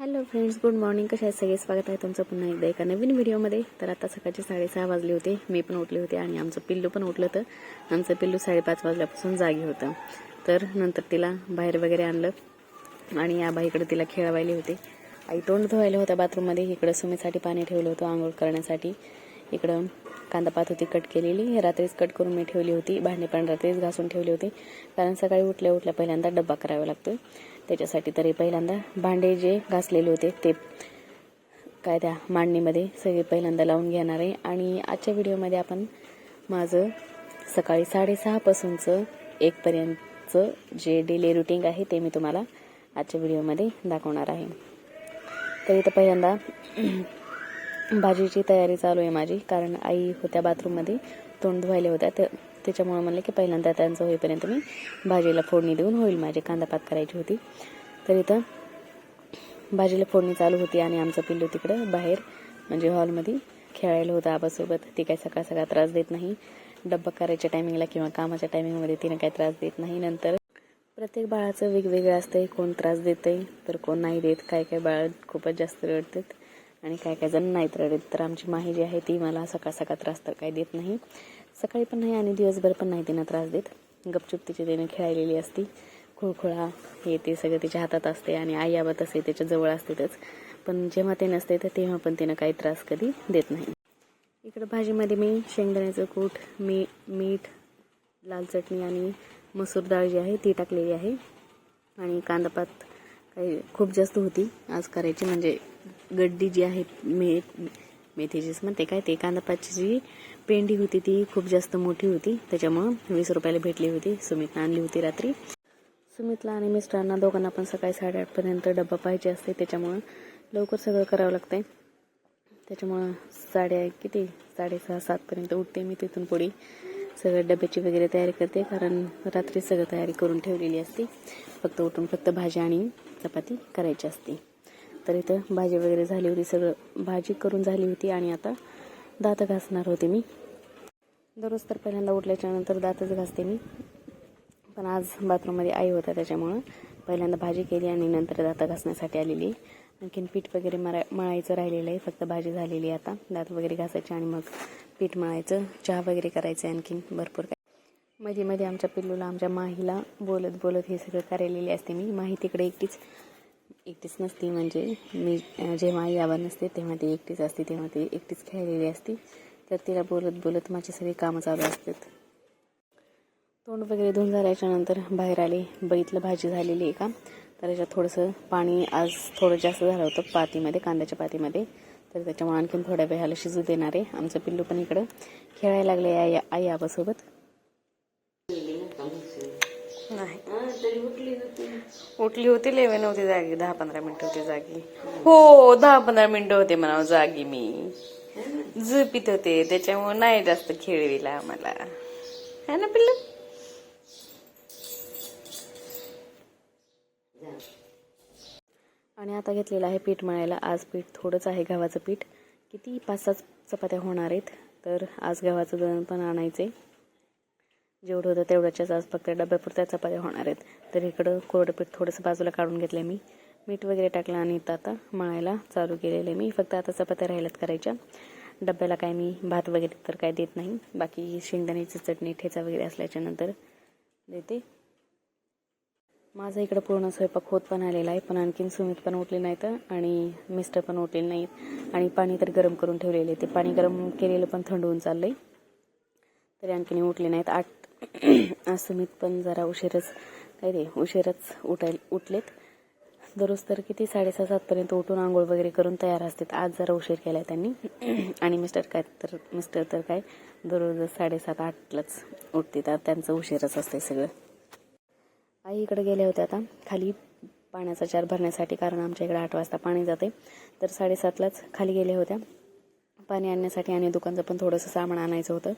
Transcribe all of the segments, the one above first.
Hello friends good morning कशा आहे सगळे स्वागत आहे तुमचं पुन्हा एकदा एका नवीन व्हिडिओमध्ये तर आता सकाळचे साडेसहा वाजले होते. मी पण उठले होते आणि आमचं पिल्लू पण उठलं होतं. आमचं पिल्लू साडेपाच वाजल्यापासून जागी होतं. तर नंतर तिला बाहेर वगैरे आणलं आणि या बाईकडे तिला खेळवायले होते. आई तोंड धुवायला होता बाथरूममध्ये इकडं सुमीसाठी पाणी ठेवलं होतं आंघोळ करण्यासाठी. इकडं कांदा पात होती कट केलेली रात्रीच कट करून मी ठेवली होती. भांडे पण रात्रीच घासून ठेवली होती. कारण सकाळी उठल्या उठल्या पहिल्यांदा डब्बा करावा लागतो त्याच्यासाठी तरी पहिल्यांदा भांडे जे घासलेले होते ते काय त्या मांडणीमध्ये सगळे पहिल्यांदा लावून घेणार आहे. आणि आजच्या व्हिडिओमध्ये आपण माझं सकाळी साडेसहापासूनचं एकपर्यंतचं जे डेली रुटीन आहे ते मी तुम्हाला आजच्या व्हिडिओमध्ये दाखवणार आहे. तर इथं पहिल्यांदा भाजीची तयारी चालू आहे माझी कारण आई होत्या बाथरूममध्ये तोंड धुवायला होत्या तर त्याच्यामुळे म्हणलं की पहिल्यांदा त्यांचं होईपर्यंत मी भाजीला फोडणी देऊन होईल माझी कांदापात करायची होती. तर इथं भाजीला फोडणी चालू होती आणि आमचं पिल्लू तिकडं बाहेर म्हणजे हॉलमध्ये खेळायला होतं आबासोबत. ती काही सकाळ सकाळ त्रास देत नाही. डब्बा करायच्या टायमिंगला किंवा कामाच्या टायमिंगमध्ये तिने काही त्रास देत नाही. नंतर प्रत्येक बाळाचं वेगवेगळं असतंय कोण त्रास देतंय तर कोण नाही देत काय काय बाळ खूपच जास्त रडतात. आणि काय काय जण नाहीत रडत. तर आमची माही जी आहे ती मला सकाळ सकाळ त्रास तर काही देत नाही. सकाळी पण नाही आणि दिवसभर पण नाही तिनं त्रास देत. गपचूप तिची तिने खेळायलेली असती. खुळखुळा हे ते सगळं तिच्या हातात असते आणि आई आबात असते त्याच्याजवळ असतेच पण जेव्हा ते नसते तर तेव्हा पण तिनं काही त्रास कधी देत नाही. इकडं भाजीमध्ये मी शेंगदाण्याचं कूट मी मीठ लाल चटणी आणि मसूर डाळ जी आहे ती टाकलेली आहे. आणि कांदापात काही खूप जास्त होती. आज करायची म्हणजे गड्डी जी आहे मे मेथीचीच म्हणते काय ते कांदापाची जी पेंडी होती ती खूप जास्त मोठी होती. त्याच्यामुळं वीस रुपयाला भेटली होती. सुमितनं आणली होती रात्री. सुमितला आणि मिस्टरांना दोघांना पण सकाळी साडेआठपर्यंत डब्बा पाहिजे असते. त्याच्यामुळं लवकर सगळं करावं लागतं आहे त्याच्यामुळं साडे किती? साडेसहा सातपर्यंत उठते मी तिथून पुढे. सगळं डब्याची वगैरे तयारी करते कारण रात्री सगळं तयारी करून ठेवलेली असते. फक्त उठून फक्त भाजी आणि चपाती करायची असते. तर इथं भाजी वगैरे झाली होती सगळं भाजी करून झाली होती आणि आता दात घासणार होते मी. दररोज तर पहिल्यांदा उठल्याच्या नंतर दातच घासते मी. पण आज बाथरूममध्ये आई होता त्याच्यामुळं पहिल्यांदा भाजी केली आणि नंतर दात घासण्यासाठी आलेली. आणखीन पीठ वगैरे मरा मळायचं राहिलेलं आहे फक्त भाजी झालेली आहे आता. दात वगैरे घासायचे आणि मग पीठ मळायचं. चहा वगैरे करायचं आणखीन भरपूर काय. मध्ये मध्ये आमच्या पिल्लूला आमच्या माहीला बोलत बोलत हे सगळं करायलेली असते मी. माही तिकडे एकटीच एकटीच नसती म्हणजे मी जेव्हा आई आवा नसते तेव्हा ती एकटीच असते तेव्हा ती एकटीच खेळलेली असते. तर तिला बोलत बोलत माझी सगळी कामं चालू असतात. तोंड वगैरे धुवून झाल्याच्यानंतर बाहेर आले. बघितलं भाजी झालेली आहे का? तर त्याच्यात थोडंसं पाणी आज थोडं जास्त झालं होतं पातीमध्ये कांद्याच्या पातीमध्ये. तर त्याच्यामुळे आणखीन थोड्या वेळाला शिजू देणार आहे. आमचं पिल्लू पण इकडं खेळायला लागले आई आई आबासोबत. नाही. उठली होती लेवे नव्हती जागी. दहा पंधरा मिनिटं होती जागी. हो दहा पंधरा मिनिटं होते म्हणा जागी मी. झोपीत होते त्याच्यामुळे नाही जास्त खेळविला आम्हाला. है ना पिल्लू? आणि आता घेतलेलं आहे पीठ मळायला. आज पीठ थोडंच आहे गव्हाचं पीठ. किती पाच सात चपात्या होणार आहेत तर आज गव्हाचं दळण पण आणायचे जेवढं होतं तेवढ्याच्याच आज फक्त डब्यापुरत्या चपात्या होणार आहेत. तर इकडं कोरडं पीठ थोडंसं बाजूला काढून घेतलं मी. मीठ वगैरे टाकलं आणि इथं आता मळायला चालू केलेलं आहे मी. फक्त आता चपात्या राहिल्यात करायच्या. डब्याला काय मी भात वगैरे तर काय देत नाही. बाकी शेंगदाण्याची चटणी ठेचा वगैरे असल्याच्या नंतर देते. माझा इकडं पूर्ण स्वयंपाक होत पण आलेला आहे. पण आणखीन सुमित पण उठले नाहीत आणि मिस्टर पण उठलेले नाहीत. आणि पाणी तर गरम करून ठेवलेले ते पाणी गरम केलेलं पण थंड होऊन चाललंय. तरी आणखीन उठले नाहीत. आठ आज सुमित पण जरा उशीरच काय ते उशीरच उठाय उठलेत. दररोज तर किती साडेसहा सातपर्यंत उठून आंघोळ वगैरे करून तयार असतात. आज जरा उशीर केला आहे त्यांनी. आणि मिस्टर काय तर मिस्टर तर काय दररोज साडेसात आठलाच उठते तर त्यांचं उशीरच असते सगळं. आई इकडे गेल्या होत्या आता. खाली पाण्याचा चार भरण्यासाठी कारण आमच्या इकडे आठ वाजता पाणी जाते तर साडेसातलाच खाली गेल्या होत्या. पाणी आणण्यासाठी आणि दुकानचं पण थोडंसं सामान आणायचं होतं.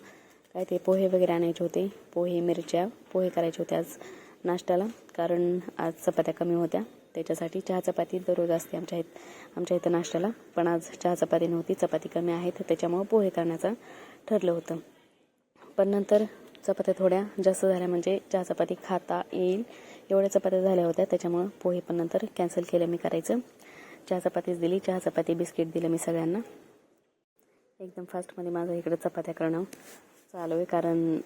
काय ते पोहे वगैरे आणायचे होते. पोहे मिरच्या पोहे करायचे होते आज नाश्त्याला. कारण आज चपात्या कमी होत्या. त्याच्यासाठी चहा चपाती दररोज असते आमच्या इथं आमच्या इथं नाश्त्याला. पण आज चहा चपाती नव्हती. चपाती कमी आहेत. त्याच्यामुळं पोहे करण्याचं ठरलं होतं. पण नंतर चपात्या थोड्या जास्त झाल्या म्हणजे चहा चपाती खाता येईल. एवढ्या चपात्या झाल्या होत्या. त्याच्यामुळं पोहे पण नंतर कॅन्सल केलं मी करायचं. चहा चपातीच दिली. चहा चपाती बिस्किट दिलं मी सगळ्यांना. एकदम फास्टमध्ये माझं इकडं चपात्या करणं चालू आहे कारण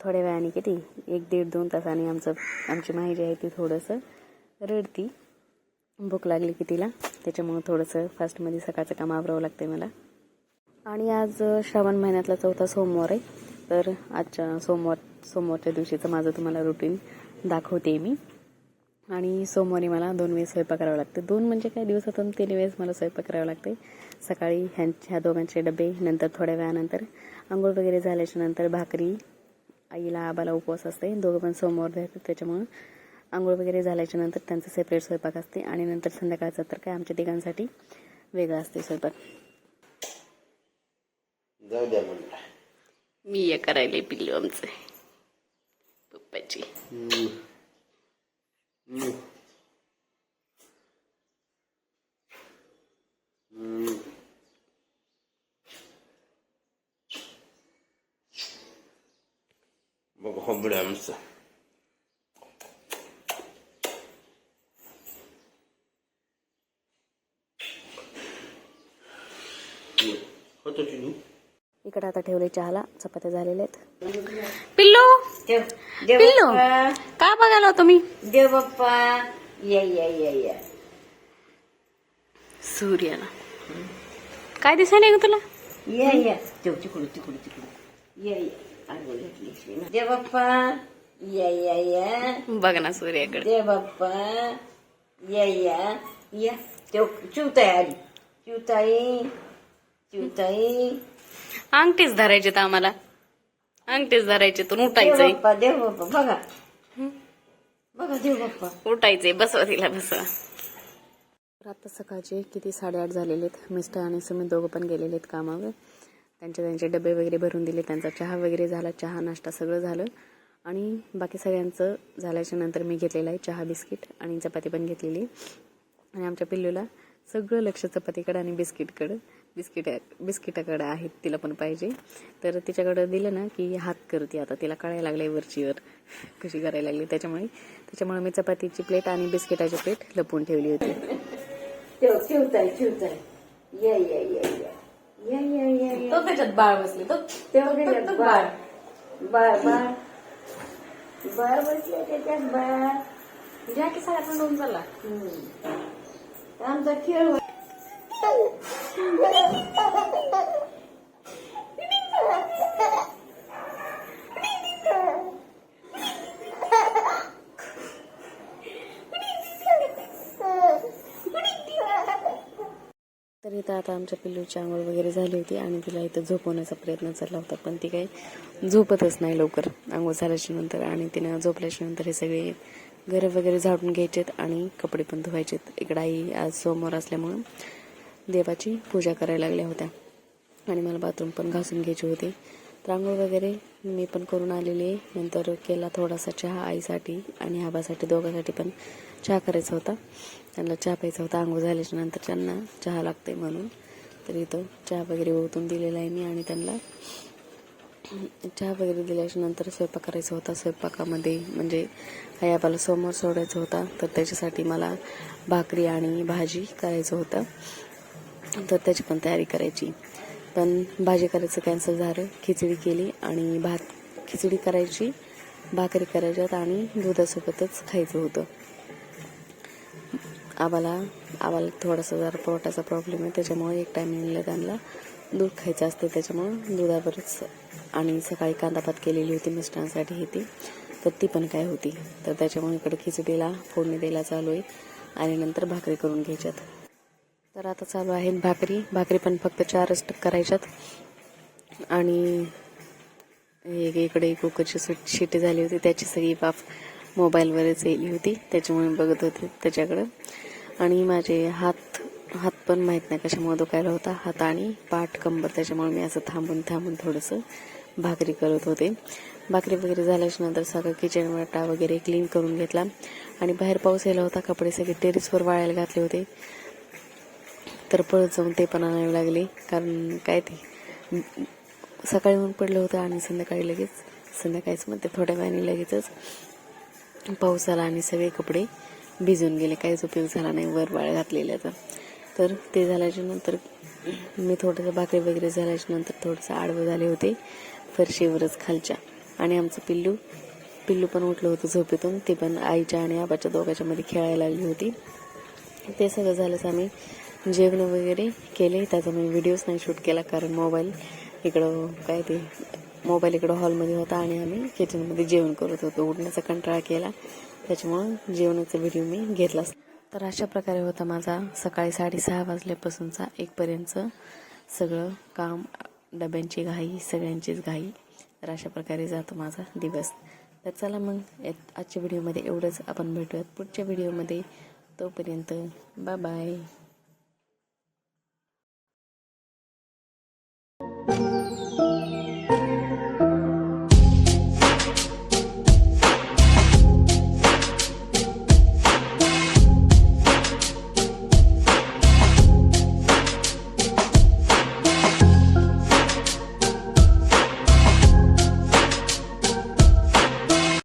थोड्या वेळाने किती एक दीड दोन तासाने आमचं आमची माहिती आहे ती थोडंसं रडती. भूक लागली की तिला. त्याच्यामुळं थोडंसं फास्टमध्ये सकाळचं काम आवरावं लागते मला. आणि आज श्रावण महिन्यातला चौथा सोमवार आहे. तर आजच्या सोमवार सोमवारच्या दिवशीचं माझं तुम्हाला रुटीन दाखवते मी. आणि सोमवारी मला दोन वेळेस स्वयंपाक करावा लागते. दोन म्हणजे काय? दिवसातून तीन वेळेस मला स्वयंपाक करावा लागते. सकाळी ह्यां ह्या दोघांचे डबे नंतर थोड्या वेळानंतर आंघोळ वगैरे झाल्याच्यानंतर भाकरी आईला आबाला उपवास असते. दोघं पण सोमवार धरतात त्याच्यामुळं आंघोळ वगैरे झाल्याच्यानंतर त्यांचं सेपरेट स्वयंपाक असते. आणि नंतर संध्याकाळचं तर काय? आमच्या तिघांसाठी वेगळा असते स्वयंपाक. जाऊ द्या म्हणला मी हे करायला पिल्लू आमचं. पप्पाची चिडू इकडे आता ठेवले चहाला चपात्या झालेल्या आहेत. पिल्लू! पिल्लू! का बघायला तुम्ही देव बाप्पा. या या या या. सूर्याला. काय दिसाय नाही ग तुला? या या. देव तिकडू तिकडू तिकडू या या. आंघोळ घातली देव बाप्पा या या या. बघ ना सूर्याकडे. देव बाप्पा या या. या चिवताई आली. चिवताई चिवताई. अंगठीच धरायचे तर आम्हाला. अंगठीच धरायचे तर देव उठायचंय. बाप्पा देव बाप्पा बघा. बघा देव बाप्पा उठायचंय बसवा तिला बसवा. तर आता सकाळचे किती साडेआठ झालेले आहेत मिस्टर आणि सुमित दोघं पण गेलेले आहेत कामावर. त्यांचे त्यांचे डबे वगैरे भरून दिले त्यांचा चहा वगैरे झाला चहा नाश्ता सगळं झालं. आणि बाकी सगळ्यांचं झाल्याच्यानंतर मी घेतलेला आहे चहा बिस्किट आणि चपाती पण घेतलेली. आणि आमच्या पिल्लूला सगळं लक्ष चपातीकडं आणि बिस्किटकडं. बिस्किट बिस्किटाकडं आहेत तिला पण पाहिजे. तर तिच्याकडं दिलं ना की हात करते आता तिला कळायला लागले वरचीवर. कशी करायला लागली त्याच्यामुळे. त्याच्यामुळे मी चपातीची प्लेट आणि बिस्किटाची प्लेट लपवून ठेवली होती. ठेवताय ठेवताय या या या. या या या तो त्याच्यात बाळ बसले तो तेव्हा त्याच्यात बाळ. बाळ. बाळ बाळ. बसले त्याच्यात बाळ. ज्या की सगळ्यात नोंद झाला. आमचा खेळ हो- तर इथं आता आमच्या पिल्लूची आंघोळ वगैरे झाली होती आणि तिला इथं झोपवण्याचा प्रयत्न चालला होता पण ती काही झोपतच नाही लवकर आंघोळ झाल्याच्यानंतर आणि तिनं झोपल्याच्या नंतर हे सगळे घरं वगैरे झाडून घ्यायचेत आणि कपडे पण धुवायचेत. इकडं आई आज सोमवार असल्यामुळं देवाची पूजा करायला लागल्या होत्या आणि मला बाथरूम पण घासून घ्यायचे होते. तर आंघोळ वगैरे मी पण करून आलेली आहे. नंतर केला थोडासा चहा आईसाठी आणि आबासाठी दोघांसाठी पण चहा करायचा होता. त्यांना चहा प्यायचा होता आंघोळ झाल्याच्यानंतर त्यांना चहा लागते म्हणून. तर इथं चहा वगैरे ओतून दिलेला आहे मी आणि त्यांना. चहा वगैरे दिल्याच्या नंतर स्वयंपाक करायचा होता. स्वयंपाकामध्ये म्हणजे आई आबाला समोर सोडायचा होता. तर त्याच्यासाठी मला भाकरी आणि भाजी करायचं होतं. तर त्याची पण तयारी करायची. पण भाजी करायचं कॅन्सल झालं. खिचडी केली आणि भात खिचडी करायची भाकरी करायच्यात आणि दुधासोबतच खायचं होतं. आम्हाला आम्हाला थोडासा जरा पोटाचा प्रॉब्लेम आहे त्याच्यामुळे एक टायमिंगला त्यांना. दूध खायचं असतं त्याच्यामुळं दुधावरच आणि सकाळी कांदापात केलेली होती मिस्टरांसाठी ही ती. तर ती पण काय होती. तर त्याच्यामुळे इकडे खिचडीला फोडणी द्यायला चालू आहे आणि नंतर भाकरी करून घ्यायच्यात. तर आता चालू आहेत भाकरी. भाकरी पण फक्त चारच टक्क करायच्यात. आणि एक इकडे कुकरची शिटी झाली होती. त्याची सगळी बाफ मोबाईलवरच येली होती. त्याच्यामुळे मी बघत होते त्याच्याकडं. आणि माझे हात हात पण माहीत नाही कशामुळे दुखायला होता. हात आणि पाठ कंबर. त्याच्यामुळे मी असं थांबून थांबून थोडंसं भाकरी करत होते. भाकरी वगैरे झाल्याच्यानंतर सगळं किचन वाटा वगैरे क्लीन करून घेतला. आणि बाहेर पाऊस यायला होता. कपडे सगळे टेरेसवर वाळायला घातले होते. तर पळत जाऊन ते पण आणावे लागले. कारण काय ते सकाळी ऊन पडलं होतं आणि संध्याकाळी लगेच संध्याकाळीच मग ते थोड्या वेळाने लगेचच पाऊस आला आणि सगळे कपडे भिजून गेले. काहीच उपयोग झाला नाही वर वाळ घातलेल्याचा तर ते झाल्याच्यानंतर मी थोडंसं भाकरी वगैरे झाल्याच्यानंतर थोडंसं आडवं झाले होते फरशीवरच खालच्या. आणि आमचं पिल्लू पिल्लू पण उठलं होतं झोपेतून. ते पण आईच्या आणि आबाच्या दोघांच्या मध्ये खेळायला लागली होती. ते सगळं झालंच आम्ही जेवण वगैरे केले. त्याचा मी व्हिडिओच नाही शूट केला कारण मोबाईल इकडं काय ते मोबाईल इकडं हॉलमध्ये होता आणि आम्ही किचनमध्ये जेवण करत होतो. उडण्याचा कंटाळा केला. त्याच्यामुळं जेवणाचा व्हिडिओ मी घेतलाच तर अशा प्रकारे होता माझा सकाळी साडेसहा वाजल्यापासूनचा एकपर्यंत सगळं काम डब्यांची घाई सगळ्यांचीच घाई. तर अशा प्रकारे जातो माझा दिवस. तर चला मग यात- आजच्या व्हिडिओमध्ये एवढंच. आपण भेटूयात पुढच्या व्हिडिओमध्ये तोपर्यंत बाय बाय